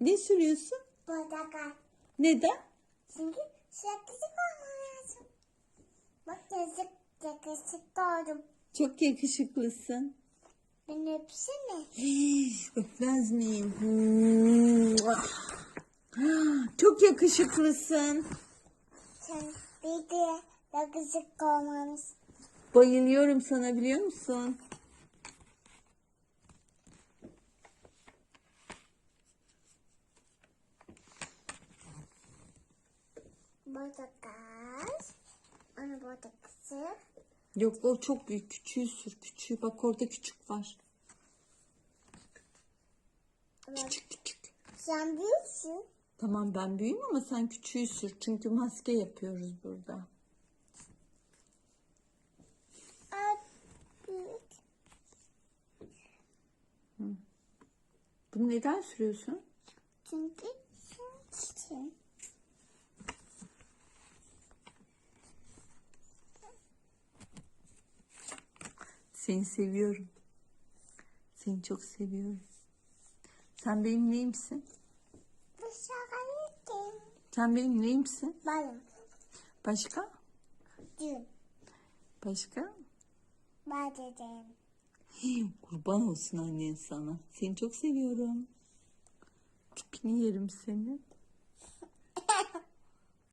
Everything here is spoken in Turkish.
Ne sürüyorsun? Portakal. Neden? Çünkü yakışık olmam lazım. Bak yazık yakışık oldum. Çok yakışıklısın. Beni öpsene. Öpmez miyim? Çok yakışıklısın. Sen bir de yakışık olmanız. Bayılıyorum sana biliyor musun? Portakal. Onu portakal. Yok o çok büyük. Küçüğü sür küçüğü. Bak orada küçük var. Küçük küçük. Sen büyüksün. Tamam ben büyüğüm ama sen küçüğü sür. Çünkü maske yapıyoruz burada. Büyük. Bunu neden sürüyorsun? Çünkü sen Seni seviyorum. Seni çok seviyorum. Sen benim neyimsin? Dışarı gittim. Sen benim neyimsin? Balım. Başka? Dün. Başka? Badedem. Kurban olsun annen sana. Seni çok seviyorum. Tipini yerim seni.